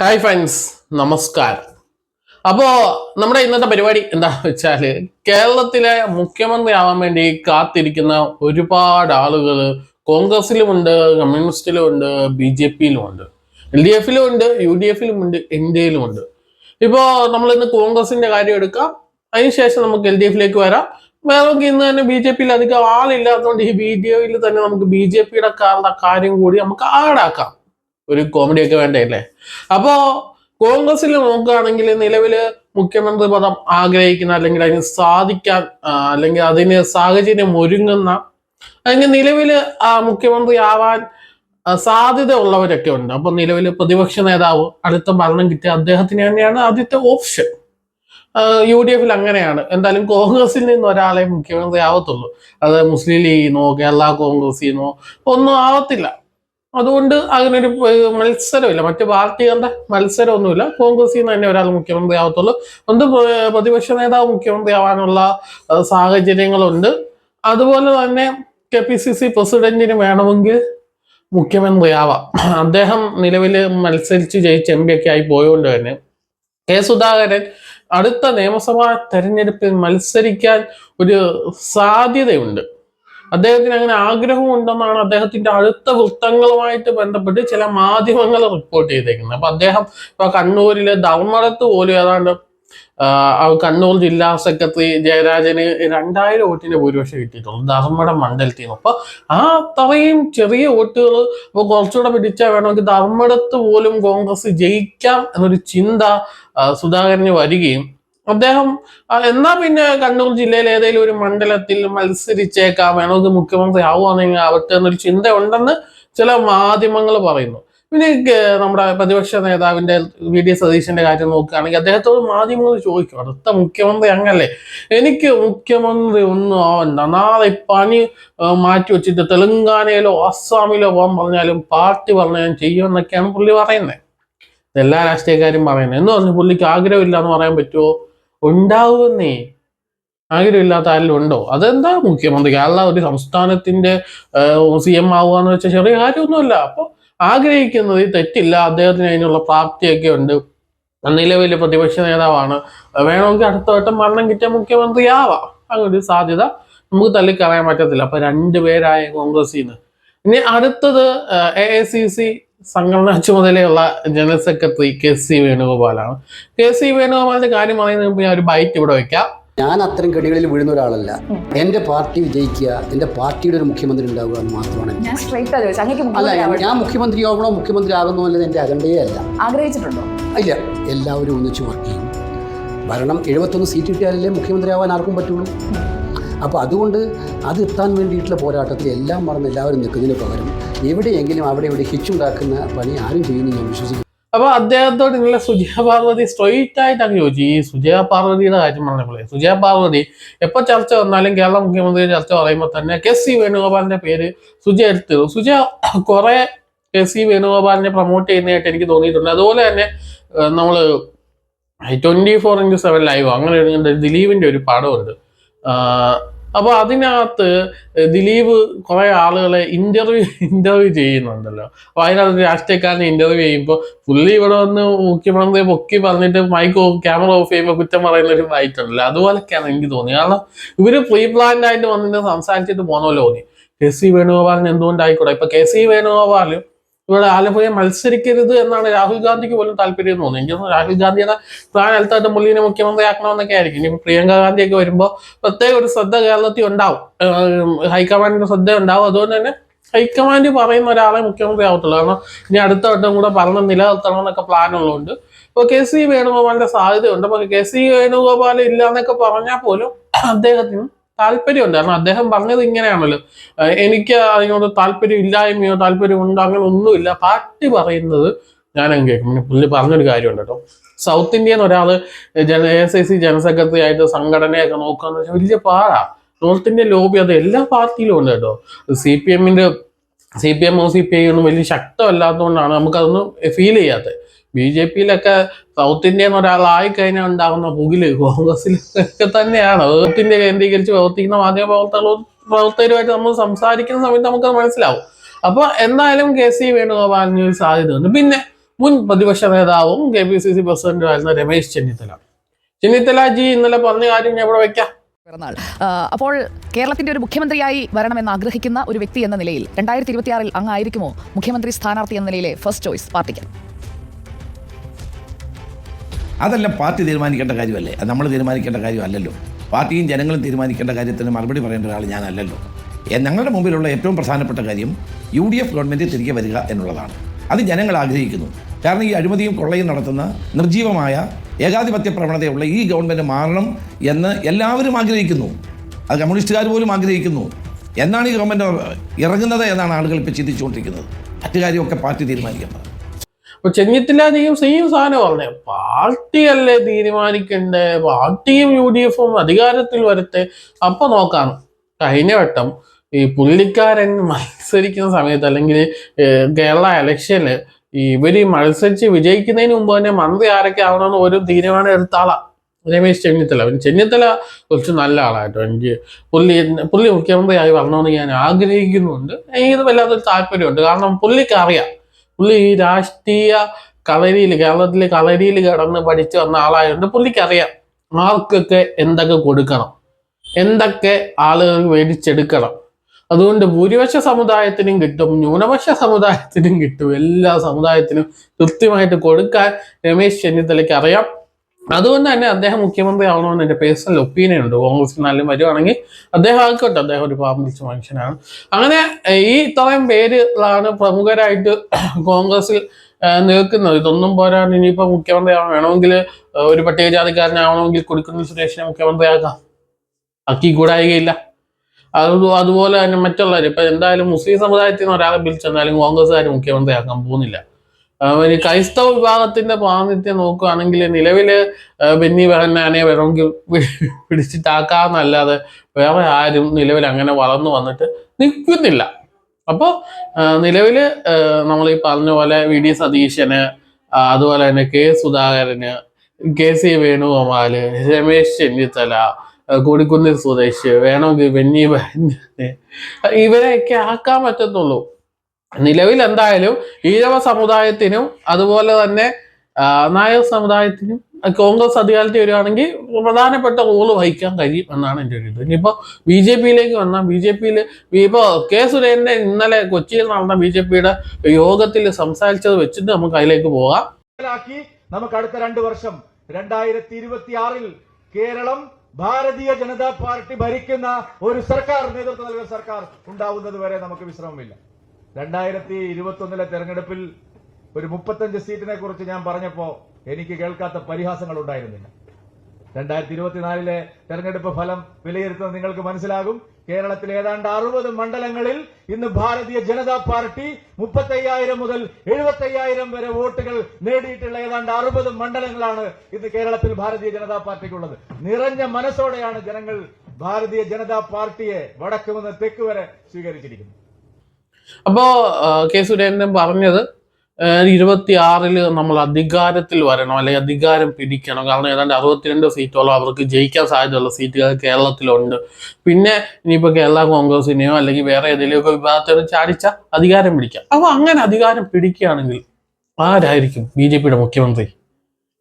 Hi friends നമസ്കാരം. അപ്പോ നമ്മുടെ ഇന്നത്തെ പരിപാടി എന്താ വെച്ചാൽ കേരളത്തിലെ മുഖ്യമന്ത്രി ആവാൻ വേണ്ടി കാത്തിരിക്കുന്ന ഒരുപാട് ആളുകൾ കോൺഗ്രസിലും ഉണ്ട് കമ്മ്യൂണിസ്റ്റിലും ഉണ്ട് ബി ജെ പിയിലും ഉണ്ട് എൽ ഡി എഫിലും ഉണ്ട് യു ഡി എഫിലും ഉണ്ട് എൻ ഡി എയിലും ഉണ്ട്. ഇപ്പോ നമ്മൾ ഇന്ന് കോൺഗ്രസിന്റെ കാര്യം എടുക്കാം. അതിനുശേഷം നമുക്ക് എൽ ഡി എഫിലേക്ക് വരാം. നമുക്ക് ഇന്ന് തന്നെ ബി ജെ പിയിൽ അധികം ആളില്ലാത്തതുകൊണ്ട് ഈ വീഡിയോയിൽ തന്നെ നമുക്ക് ബി ജെ പിയുടെ കാര്യം കൂടി നമുക്ക് ആടാക്കാം ഒരു കോമഡി ഒക്കെ വേണ്ടേ അല്ലേ അപ്പോ കോൺഗ്രസിൽ നോക്കുകയാണെങ്കിൽ നിലവിൽ മുഖ്യമന്ത്രി പദം ആഗ്രഹിക്കുന്ന അല്ലെങ്കിൽ അതിന് സാധിക്കാൻ അല്ലെങ്കിൽ അതിന് സാഹചര്യം ഒരുങ്ങുന്ന അല്ലെങ്കിൽ നിലവിൽ ആ മുഖ്യമന്ത്രി ആവാൻ സാധ്യത ഉള്ളവരൊക്കെ ഉണ്ട്. അപ്പൊ നിലവിൽ പ്രതിപക്ഷ നേതാവ് അടുത്ത ഭരണം കിട്ടിയ അദ്ദേഹത്തിന് തന്നെയാണ് ആദ്യത്തെ ഓപ്ഷൻ. യു ഡി എഫിൽ അങ്ങനെയാണ്. എന്തായാലും കോൺഗ്രസിൽ നിന്ന് ഒരാളെ മുഖ്യമന്ത്രി ആവത്തുള്ളൂ. അത് മുസ്ലിം ലീഗിന്നോ കേരള കോൺഗ്രസിന്നോ ഒന്നും ആവത്തില്ല. അതുകൊണ്ട് അങ്ങനൊരു മത്സരമില്ല. മറ്റു പാർട്ടികളുടെ മത്സരമൊന്നുമില്ല. കോൺഗ്രസിൽ നിന്ന് തന്നെ ഒരാൾ മുഖ്യമന്ത്രി ആവത്തുള്ളൂ. ഒന്ന് പ്രതിപക്ഷ നേതാവ് മുഖ്യമന്ത്രി ആവാനുള്ള സാഹചര്യങ്ങളുണ്ട്. അതുപോലെ തന്നെ കെ പി സി സി പ്രസിഡന്റിന് വേണമെങ്കിൽ മുഖ്യമന്ത്രി ആവാം. അദ്ദേഹം നിലവിൽ മത്സരിച്ച് ജയിച്ച് എം പി ഒക്കെ ആയി പോയതുകൊണ്ട് തന്നെ. കെ സുധാകരൻ അടുത്ത നിയമസഭാ തെരഞ്ഞെടുപ്പിൽ മത്സരിക്കാൻ ഒരു സാധ്യതയുണ്ട്. അദ്ദേഹത്തിന് അങ്ങനെ ആഗ്രഹം ഉണ്ടെന്നാണ് അദ്ദേഹത്തിന്റെ അടുത്ത വൃത്തങ്ങളുമായിട്ട് ബന്ധപ്പെട്ട് ചില മാധ്യമങ്ങൾ റിപ്പോർട്ട് ചെയ്തേക്കുന്നത്. അപ്പൊ അദ്ദേഹം ഇപ്പൊ കണ്ണൂരിലെ ധർമ്മടത്ത് പോലും ഏതാണ്ട് കണ്ണൂർ ജില്ലാ സെക്രട്ടറി ജയരാജന് രണ്ടായിരം വോട്ടിന്റെ ഭൂരിപക്ഷം കിട്ടിയിട്ടുള്ളൂ ധർമ്മടം മണ്ഡലത്തിൽ നിന്ന്. അപ്പൊ ആ അത്രയും ചെറിയ വോട്ടുകൾ അപ്പൊ കുറച്ചുകൂടെ പിടിച്ചാൽ വേണമെങ്കിൽ ധർമ്മടത്ത് പോലും കോൺഗ്രസ് ജയിക്കാം എന്നൊരു ചിന്ത സുധാകരന് വരികയും അദ്ദേഹം എന്നാ പിന്നെ കണ്ണൂർ ജില്ലയിൽ ഏതെങ്കിലും ഒരു മണ്ഡലത്തിൽ മത്സരിച്ചേക്കാം വേണമെങ്കിൽ മുഖ്യമന്ത്രി ആവുകയാണെങ്കിൽ ആവട്ടെ എന്നൊരു ചിന്ത ഉണ്ടെന്ന് ചില മാധ്യമങ്ങൾ പറയുന്നു. പിന്നെ നമ്മുടെ പ്രതിപക്ഷ നേതാവിന്റെ വി. ഡി. സതീശന്റെ കാര്യം നോക്കുകയാണെങ്കിൽ അദ്ദേഹത്തോട് മാധ്യമങ്ങൾ ചോദിക്കും അടുത്ത മുഖ്യമന്ത്രി അങ്ങല്ലേ? എനിക്ക് മുഖ്യമന്ത്രി ഒന്നും ആവണ്ട. നാളെ പണി മാറ്റി വെച്ചിട്ട് തെലങ്കാനയിലോ അസ്സാമിലോ പോകാൻ പറഞ്ഞാലും പാർട്ടി പറഞ്ഞാൽ ഞാൻ ചെയ്യുമെന്നൊക്കെയാണ് പുള്ളി പറയുന്നത്. എല്ലാ രാഷ്ട്രീയക്കാരും പറയുന്നത്. എന്ന് പറഞ്ഞു പുള്ളിക്ക് ആഗ്രഹമില്ല എന്ന് പറയാൻ പറ്റുമോ? ഉണ്ടാവുമെന്നേ ആഗ്രഹമില്ലാത്ത ആരെങ്കിലും ഉണ്ടോ? അതെന്താ മുഖ്യമന്ത്രി? കേരള ഒരു സംസ്ഥാനത്തിന്റെ സി എം ആവുക എന്ന് വെച്ചാൽ ചെറിയ കാര്യമൊന്നുമല്ല. അപ്പോൾ ആഗ്രഹിക്കുന്നത് തെറ്റില്ല. അദ്ദേഹത്തിന് അതിനുള്ള പ്രാപ്തിയൊക്കെ ഉണ്ട്. നിലവിലെ പ്രതിപക്ഷ നേതാവാണ്. വേണമെങ്കിൽ അടുത്ത വട്ടം മരണം കിട്ടിയ മുഖ്യമന്ത്രി ആവാം. അങ്ങനെ ഒരു സാധ്യത നമുക്ക് തള്ളിക്കളയാൻ പറ്റത്തില്ല. അപ്പൊ രണ്ടുപേരായ കോൺഗ്രസിൽ നിന്ന്. ഇനി അടുത്തത് എ ഐ സി സി സംഘടനാ ചുമതലയുള്ള ജനറൽ സെക്രട്ടറി കെ സി വേണുഗോപാലാണ്. കെ സി വേണുഗോപാലിന്റെ കാര്യം പറയുന്നതിന് മുമ്പ് ഞാൻ ഒരു ബൈറ്റ് ഇവിടെ വെക്കാം. ഞാൻ അത്തരം കെടികളിൽ വീഴുന്ന ഒരാളല്ല. എന്റെ പാർട്ടി വിജയിക്കുക എന്റെ പാർട്ടിയുടെ ഒരു മുഖ്യമന്ത്രി ഉണ്ടാവുക എന്ന് മാത്രമാണ് അല്ല മുഖ്യമന്ത്രി ആവണം. ഞാൻ മുഖ്യമന്ത്രി ആവണോ മുഖ്യമന്ത്രി ആകുന്നോ അല്ലത് എന്റെ അജണ്ടയേ അല്ല. ആഗ്രഹിച്ചിട്ടുണ്ടോ? ഇല്ല എല്ലാവരും ഒന്നിച്ച് വർക്ക് ചെയ്യും. ഭരണം എഴുപത്തൊന്ന് സീറ്റ് കിട്ടിയാലല്ലേ മുഖ്യമന്ത്രി ആവാൻ ആർക്കും പറ്റുള്ളൂ. അപ്പോൾ അതുകൊണ്ട് അത് എത്താൻ വേണ്ടിയിട്ടുള്ള പോരാട്ടത്തിൽ എല്ലാം മറന്ന് എല്ലാവരും നിൽക്കുന്നതിന് പകരം എവിടെയെങ്കിലും അവിടെ ഇവിടെ ഹിച്ചുണ്ടാക്കുന്ന പണി ആരും ചെയ്യുന്നു ഞാൻ വിശ്വസിക്കുന്നു. അപ്പൊ അദ്ദേഹത്തോട് ഇന്നലെ സുജയ പാർവതി സ്ട്രൈറ്റ് ആയിട്ട് അങ്ങ് ചോദിച്ചു. ഈ സുജയ പാർവതിയുടെ കാര്യം പറഞ്ഞപ്പോഴേ സുജയ പാർവതി എപ്പോ ചർച്ച വന്നാലും കേരള മുഖ്യമന്ത്രി ചർച്ച പറയുമ്പോൾ തന്നെ കെ സി വേണുഗോപാലിന്റെ പേര് സുജയ എടുത്തു. സുജയ കുറെ കെ സി വേണുഗോപാലിനെ പ്രൊമോട്ട് ചെയ്യുന്നതായിട്ട് എനിക്ക് തോന്നിയിട്ടുണ്ട്. അതുപോലെ തന്നെ നമ്മൾ twenty four into seven live അങ്ങനെ ഒരു ഒരു പടമുണ്ട് ആഹ് അപ്പൊ അതിനകത്ത് ദിലീപ് കുറെ ആളുകളെ ഇന്റർവ്യൂ ഇന്റർവ്യൂ ചെയ്യുന്നുണ്ടല്ലോ. അപ്പൊ അതിനകത്ത് രാഷ്ട്രീയക്കാരനെ ഇന്റർവ്യൂ ചെയ്യുമ്പോൾ പുള്ളി ഇവിടെ വന്ന് മുഖ്യമന്ത്രി പൊക്കി പറഞ്ഞിട്ട് മൈക്ക് ക്യാമറ ഓഫ് ചെയ്യുമ്പോൾ കുറ്റം പറയുന്ന ഒരു ഫൈറ്റ് ഉണ്ടല്ലോ. അതുപോലൊക്കെയാണ് എനിക്ക് തോന്നിയത്. കാരണം ഇവർ പ്രീ പ്ലാൻഡ് ആയിട്ട് വന്നിട്ട് സംസാരിച്ചിട്ട് പോകണമല്ലോ തോന്നി കെ സി വേണുഗോപാലിന് എന്തുകൊണ്ടായിക്കൂടെ? ഇപ്പൊ കെ സി വേണുഗോപാൽ ഇവിടെ ആലപ്പുഴയെ മത്സരിക്കരുത് എന്നാണ് രാഹുൽ ഗാന്ധിക്ക് പോലും താല്പര്യം തോന്നുന്നത് എനിക്ക് രാഹുൽ ഗാന്ധിയുടെ താൻ അൽത്താട്ട് പുള്ളിനെ മുഖ്യമന്ത്രിയാക്കണമെന്നൊക്കെ ആയിരിക്കും. ഇനി പ്രിയങ്ക ഗാന്ധിയൊക്കെ വരുമ്പോൾ പ്രത്യേക ഒരു ശ്രദ്ധ കേരളത്തിൽ ഉണ്ടാവും. ഹൈക്കമാൻഡിന്റെ ശ്രദ്ധ ഉണ്ടാവും. അതുകൊണ്ട് തന്നെ ഹൈക്കമാൻഡ് പറയുന്ന ഒരാളെ മുഖ്യമന്ത്രി ആവത്തുള്ളൂ. കാരണം ഇനി അടുത്ത വട്ടം കൂടെ ഭരണം നിലനിർത്തണം എന്നൊക്കെ പ്ലാൻ ഉള്ളതുകൊണ്ട്. ഇപ്പോൾ കെ സി വേണുഗോപാലിന്റെ സാധ്യതയുണ്ട്. അപ്പൊ കെ സി വേണുഗോപാൽ ഇല്ല എന്നൊക്കെ പറഞ്ഞാൽ പോലും അദ്ദേഹത്തിന് താല്പര്യമുണ്ട്. കാരണം അദ്ദേഹം പറഞ്ഞത് ഇങ്ങനെയാണല്ലോ. എനിക്ക് അതിനോട് താല്പര്യം ഇല്ലായ്മയോ താല്പര്യമുണ്ടോ അങ്ങനെ ഒന്നുമില്ല പാർട്ടി പറയുന്നത് ഞാൻ അങ്ങ് കേൾക്കും. പിന്നെ പുള്ളി പറഞ്ഞൊരു കാര്യമുണ്ട് കേട്ടോ. സൗത്ത് ഇന്ത്യയിൽ നിന്ന് ഒരാൾ ജന S I C general secretary ആയിട്ട് സംഘടനയൊക്കെ നോക്കാന്ന് വെച്ചാൽ വലിയ പാടാ. നോർത്ത് ഇന്ത്യൻ ലോബി അത് എല്ലാ പാർട്ടിയിലും ഉണ്ട് കേട്ടോ. സി പി എമ്മിന്റെ സി പി എമ്മോ സി പി ഐ ഒന്നും വലിയ ശക്തമല്ലാത്തതുകൊണ്ടാണ് നമുക്കതൊന്നും ഫീൽ ചെയ്യാത്തത്. ബി ജെ പിയിലൊക്കെ സൗത്ത് ഇന്ത്യയിൽ ഒരാളായി കഴിഞ്ഞാൽ ഉണ്ടാകുന്ന പുകിൽ? കോൺഗ്രസിലൊക്കെ തന്നെയാണ്. സൗത്ത് ഇന്ത്യ കേന്ദ്രീകരിച്ച് പ്രവർത്തിക്കുന്ന മാധ്യമ പ്രവർത്തകരുമായിട്ട് നമ്മൾ സംസാരിക്കുന്ന സമയത്ത് നമുക്ക് മനസ്സിലാവും. അപ്പോൾ എന്തായാലും കെ സി വേണുഗോപാലിന് ഒരു സാധ്യതയുണ്ട് പിന്നെ മുൻ പ്രതിപക്ഷ നേതാവും കെ പി സി സി പ്രസിഡന്റുമായിരുന്ന രമേശ് ചെന്നിത്തല. ചെന്നിത്തല ജി ഇന്നലെ പറഞ്ഞ കാര്യം ഞാൻ ഇവിടെ വെക്കാം. പിറന്നാൾ. അപ്പോൾ കേരളത്തിന്റെ ഒരു മുഖ്യമന്ത്രിയായി വരണമെന്ന് ആഗ്രഹിക്കുന്ന ഒരു വ്യക്തി എന്ന നിലയിൽ രണ്ടായിരത്തി ഇരുപത്തിയാറിൽ അങ്ങായിരിക്കുമോ മുഖ്യമന്ത്രി സ്ഥാനാർത്ഥി എന്ന നിലയിലെ ഫസ്റ്റ് ചോയ്സ് പാർട്ടിക്ക്? അതെല്ലാം പാർട്ടി തീരുമാനിക്കേണ്ട കാര്യമല്ലേ? അത് നമ്മൾ തീരുമാനിക്കേണ്ട കാര്യമല്ലല്ലോ. പാർട്ടിയും ജനങ്ങളും തീരുമാനിക്കേണ്ട കാര്യത്തിന് മറുപടി പറയേണ്ട ഒരാൾ ഞാനല്ലല്ലോ. ഞങ്ങളുടെ മുമ്പിലുള്ള ഏറ്റവും പ്രധാനപ്പെട്ട കാര്യം യു ഡി എഫ് ഗവൺമെന്റ് തിരികെ വരിക എന്നുള്ളതാണ്. അത് ജനങ്ങൾ ആഗ്രഹിക്കുന്നു. കാരണം ഈ അഴിമതിയും കൊള്ളയും നടത്തുന്ന നിർജീവമായ ഏകാധിപത്യ പ്രവണതയുള്ള ഈ ഗവൺമെന്റ് മാറണം എന്ന് എല്ലാവരും ആഗ്രഹിക്കുന്നു. അത് കമ്മ്യൂണിസ്റ്റുകാർ പോലും ആഗ്രഹിക്കുന്നു. എന്നാണ് ഈ ഗവൺമെന്റ് ഇറങ്ങുന്നത് എന്നാണ് ആളുകൾ ഇപ്പോൾ ചിന്തിച്ചുകൊണ്ടിരിക്കുന്നത്. മറ്റു കാര്യമൊക്കെ പാർട്ടി തീരുമാനിക്കേണ്ടത് അപ്പൊ ചെന്നിത്തലാജിയും സെയിം സാധനം പറഞ്ഞേ. പാർട്ടിയല്ലേ തീരുമാനിക്കണ്ടേ? പാർട്ടിയും യു ഡി എഫും അധികാരത്തിൽ വരട്ടെ? അപ്പോൾ നോക്കാം. കഴിഞ്ഞ വട്ടം ഈ പുള്ളിക്കാരൻ മത്സരിക്കുന്ന സമയത്ത് അല്ലെങ്കിൽ കേരള ഇലക്ഷനിൽ ഈ ഇവർ മത്സരിച്ച് വിജയിക്കുന്നതിന് മുമ്പ് തന്നെ മന്ത്രി ആരൊക്കെ ആവണമെന്ന് ഒരു തീരുമാനം എടുത്ത ആളാണ് രമേശ് ചെന്നിത്തല. ചെന്നിത്തല കുറച്ച് നല്ല ആളായിട്ടോ എനിക്ക് പുള്ളി പുള്ളി മുഖ്യമന്ത്രിയായി വരണമെന്ന് ഞാൻ ആഗ്രഹിക്കുന്നുണ്ട്. എനിക്കിത് വല്ലാത്തൊരു താല്പര്യമുണ്ട്. കാരണം പുള്ളിക്ക് അറിയാം. പുള്ളി ഈ രാഷ്ട്രീയ കളരിയിൽ കേരളത്തിലെ കളരിയിൽ കിടന്ന് പഠിച്ചു വന്ന ആളായതുകൊണ്ട് പുള്ളിക്ക് അറിയാം ആർക്കൊക്കെ എന്തൊക്കെ കൊടുക്കണം. എന്തൊക്കെ ആളുകൾ മേടിച്ചെടുക്കണം അതുകൊണ്ട് ഭൂരിപക്ഷ സമുദായത്തിനും കിട്ടും ന്യൂനപക്ഷ സമുദായത്തിനും കിട്ടും. എല്ലാ സമുദായത്തിനും കൃത്യമായിട്ട് കൊടുക്കാൻ രമേശ് ചെന്നിത്തലയ്ക്ക് അറിയാം. അതുകൊണ്ട് തന്നെ അദ്ദേഹം മുഖ്യമന്ത്രി ആവണമെന്ന് എന്റെ പേഴ്സണൽ ഒപ്പീനിയൻ ഉണ്ട്. കോൺഗ്രസ് നല്ല വരുവാണെങ്കിൽ അദ്ദേഹം ആയിക്കോട്ടെ. അദ്ദേഹം ഒരു പാമ്പിച്ച മനുഷ്യനാണ്. അങ്ങനെ ഈ ഇത്രയും പേരിലാണ് പ്രമുഖരായിട്ട് കോൺഗ്രസിൽ നിൽക്കുന്നത്. ഇതൊന്നും പോരാ ഇനിയിപ്പോൾ മുഖ്യമന്ത്രി വേണമെങ്കിൽ ഒരു പട്ടികജാതിക്കാരനാവണമെങ്കിൽ കൊടുക്കുന്ന സുരേഷിനെ മുഖ്യമന്ത്രിയാക്കാം. അക്കി കൂടായികയില്ല. അത് അതുപോലെ തന്നെ മറ്റുള്ളവർ ഇപ്പൊ എന്തായാലും മുസ്ലിം സമുദായത്തിൽ നിന്ന് ഒരാളെ വിളിച്ചെന്നാലും കോൺഗ്രസ്സുകാർ മുഖ്യമന്ത്രിയാക്കാൻ പോകുന്നില്ല. ഇനി ക്രൈസ്തവ വിഭാഗത്തിന്റെ പ്രാതിനിധ്യം നോക്കുകയാണെങ്കിൽ നിലവിൽ ബെന്നി ബെഹന്നാനെ വേണമെങ്കിൽ പിടിച്ചിട്ടാക്കാന്നല്ലാതെ വേറെ ആരും നിലവിൽ അങ്ങനെ വളർന്നു വന്നിട്ട് നിൽക്കുന്നില്ല. അപ്പോൾ നിലവിൽ നമ്മൾ ഈ പറഞ്ഞ പോലെ വി ഡി സതീശന് അതുപോലെ തന്നെ കെ സുധാകരന് കെ സി വേണുഗോപാൽ രമേശ് ചെന്നിത്തല കൊടിക്കുന്നിൽ സുരേഷ് വേണമെങ്കിൽ വെന്നി ഇവരെയൊക്കെ ആക്കാൻ പറ്റത്തുള്ളൂ. നിലവിൽ എന്തായാലും ഈഴവ സമുദായത്തിനും അതുപോലെ തന്നെ നായ സമുദായത്തിനും കോൺഗ്രസ് അധികാരത്തിൽ വരികയാണെങ്കിൽ പ്രധാനപ്പെട്ട റോൾ വഹിക്കാൻ കഴിയും എന്നാണ് എന്റെ ഒരു ഇത്. ഇനിയിപ്പോൾ ബി ജെ പിയിലേക്ക് വന്നാൽ ബി ജെ പിയിൽ ഇപ്പോൾ കെ സുരേന്ദ്രൻ ഇന്നലെ കൊച്ചിയിൽ നടന്ന ബി ജെ പിയുടെ യോഗത്തിൽ സംസാരിച്ചത് വെച്ചിട്ട് നമുക്ക് അതിലേക്ക് പോകാം. നമുക്ക് അടുത്ത രണ്ട് വർഷം. രണ്ടായിരത്തി ഇരുപത്തിയാറിൽ കേരളം ഭാരതീയ ജനതാ പാർട്ടി ഭരിക്കുന്ന ഒരു സർക്കാർ നേതൃത്വം നൽകുന്ന സർക്കാർ ഉണ്ടാവുന്നത് വരെ നമുക്ക് വിശ്രമമില്ല. രണ്ടായിരത്തി ഇരുപത്തി ഒന്നിലെ തെരഞ്ഞെടുപ്പിൽ ഒരു മുപ്പത്തഞ്ച് സീറ്റിനെ കുറിച്ച് ഞാൻ പറഞ്ഞപ്പോ എനിക്ക് കേൾക്കാത്ത പരിഹാസങ്ങൾ ഉണ്ടായിരുന്നില്ല. രണ്ടായിരത്തി ഇരുപത്തിനാലിലെ തെരഞ്ഞെടുപ്പ് ഫലം വിലയിരുത്തുന്നത് നിങ്ങൾക്ക് മനസ്സിലാകും. കേരളത്തിൽ ഏതാണ്ട് അറുപത് മണ്ഡലങ്ങളിൽ ഇന്ന് ഭാരതീയ ജനതാ പാർട്ടി മുപ്പത്തയ്യായിരം മുതൽ എഴുപത്തയ്യായിരം വരെ വോട്ടുകൾ നേടിയിട്ടുള്ള ഏതാണ്ട് അറുപത് മണ്ഡലങ്ങളാണ് ഇന്ന് കേരളത്തിൽ ഭാരതീയ ജനതാ പാർട്ടിക്കുള്ളത്. നിറഞ്ഞ മനസ്സോടെയാണ് ജനങ്ങൾ ഭാരതീയ ജനതാ പാർട്ടിയെ വടക്ക് മുതൽ തെക്ക് വരെ സ്വീകരിച്ചിരിക്കുന്നത്. അപ്പോ കെ സുരേന്ദ്രൻ പറഞ്ഞത് ഇരുപത്തി ആറിൽ നമ്മൾ അധികാരത്തിൽ വരണം അല്ലെങ്കിൽ അധികാരം പിടിക്കണം. കാരണം ഏതാണ്ട് അറുപത്തിരണ്ട് സീറ്റോളം അവർക്ക് ജയിക്കാൻ സാധ്യതയുള്ള സീറ്റുകൾ കേരളത്തിലുണ്ട്. പിന്നെ ഇനിയിപ്പോൾ കേരള കോൺഗ്രസിനെയോ അല്ലെങ്കിൽ വേറെ ഏതെങ്കിലുമൊക്കെ വിഭാഗത്തിൽ ചാടിച്ച അധികാരം പിടിക്കാം. അപ്പൊ അങ്ങനെ അധികാരം പിടിക്കുകയാണെങ്കിൽ ആരായിരിക്കും ബി ജെ പിയുടെ മുഖ്യമന്ത്രി?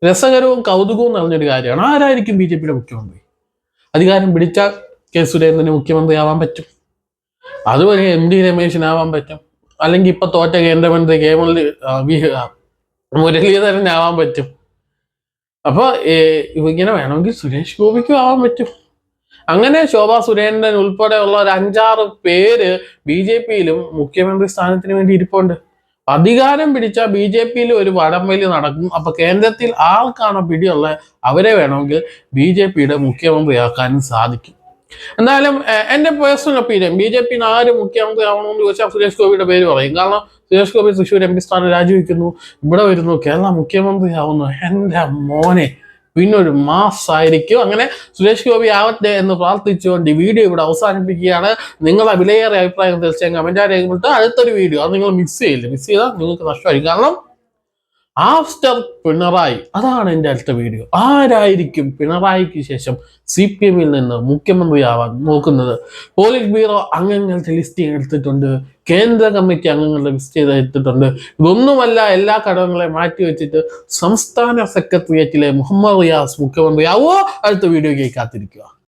രസകരവും കൗതുകവും നിറഞ്ഞൊരു കാര്യമാണ്. ആരായിരിക്കും ബി ജെ പിയുടെ മുഖ്യമന്ത്രി? അധികാരം പിടിച്ചാൽ കെ സുരേന്ദ്രന് മുഖ്യമന്ത്രിയാവാൻ പറ്റും. അതുവരെ എം ഡി രമേശിനാവാൻ പറ്റും. അല്ലെങ്കിൽ ഇപ്പൊ തോറ്റ കേന്ദ്രമന്ത്രി കെ മുരളി മുരളീധരൻ ആവാൻ പറ്റും. അപ്പൊ ഇങ്ങനെ വേണമെങ്കിൽ സുരേഷ് ഗോപിക്കും ആവാൻ പറ്റും. അങ്ങനെ ശോഭാ സുരേന്ദ്രൻ ഉൾപ്പെടെയുള്ള ഒരു അഞ്ചാറ് പേര് ബി ജെ പിയിലും മുഖ്യമന്ത്രി സ്ഥാനത്തിന് വേണ്ടി ഇരിപ്പുണ്ട്. അധികാരം പിടിച്ച ബി ജെ പിയിൽ ഒരു വടംവലി നടക്കും. അപ്പൊ കേന്ദ്രത്തിൽ ആർക്കാണോ പിടിയുള്ള അവരെ വേണമെങ്കിൽ ബി ജെ പിയുടെ മുഖ്യമന്ത്രിയാക്കാനും സാധിക്കും. എന്തായാലും എന്റെ പേഴ്സണൽ ഒപ്പീനിയൻ ബി ജെ പിന്ന് ആര് മുഖ്യമന്ത്രി ആവണമെന്ന് ചോദിച്ചാൽ സുരേഷ് ഗോപിയുടെ പേര് പറയും. കാരണം സുരേഷ് ഗോപി തൃശ്ശൂർ എം പി സ്ഥാനം രാജിവെക്കുന്നു ഇവിടെ വരുന്നു. കേരള മുഖ്യമന്ത്രി ആവുന്നു. എന്റെ മോനെ പിന്നെ ഒരു മാസ് ആയിരിക്കും അങ്ങനെ സുരേഷ് ഗോപി ആവട്ടെ എന്ന് പ്രാർത്ഥിച്ചുകൊണ്ട് വീഡിയോ ഇവിടെ അവസാനിപ്പിക്കുകയാണ്. നിങ്ങളുടെ വിലയേറെ അഭിപ്രായം തീർച്ചയായും കമന്റ് രേഖപ്പെടുത്തുക. അടുത്തൊരു വീഡിയോ അത് നിങ്ങൾ മിസ് ചെയ്യില്ല. മിസ് ചെയ്താൽ നിങ്ങൾക്ക് നഷ്ടമായിരിക്കും. കാരണം ആഫ്റ്റർ പിണറായി അതാണ് എന്റെ അടുത്ത വീഡിയോ ആരായിരിക്കും പിണറായിക്ക് ശേഷം സി പി എമ്മിൽ നിന്ന് മുഖ്യമന്ത്രിയാവാൻ നോക്കുന്നത്? പോളിറ്റ് ബ്യൂറോ അംഗങ്ങളുടെ ലിസ്റ്റ് എടുത്തിട്ടുണ്ട്. കേന്ദ്ര കമ്മിറ്റി അംഗങ്ങളുടെ ലിസ്റ്റ് ചെയ്ത് എടുത്തിട്ടുണ്ട്. ഇതൊന്നുമല്ല എല്ലാ ഘടകങ്ങളെയും മാറ്റി വെച്ചിട്ട് സംസ്ഥാന സെക്രട്ടേറിയറ്റിലെ മുഹമ്മദ് റിയാസ് മുഖ്യമന്ത്രിയാവോ? അടുത്ത വീഡിയോയ്ക്ക് കാത്തിരിക്കുക.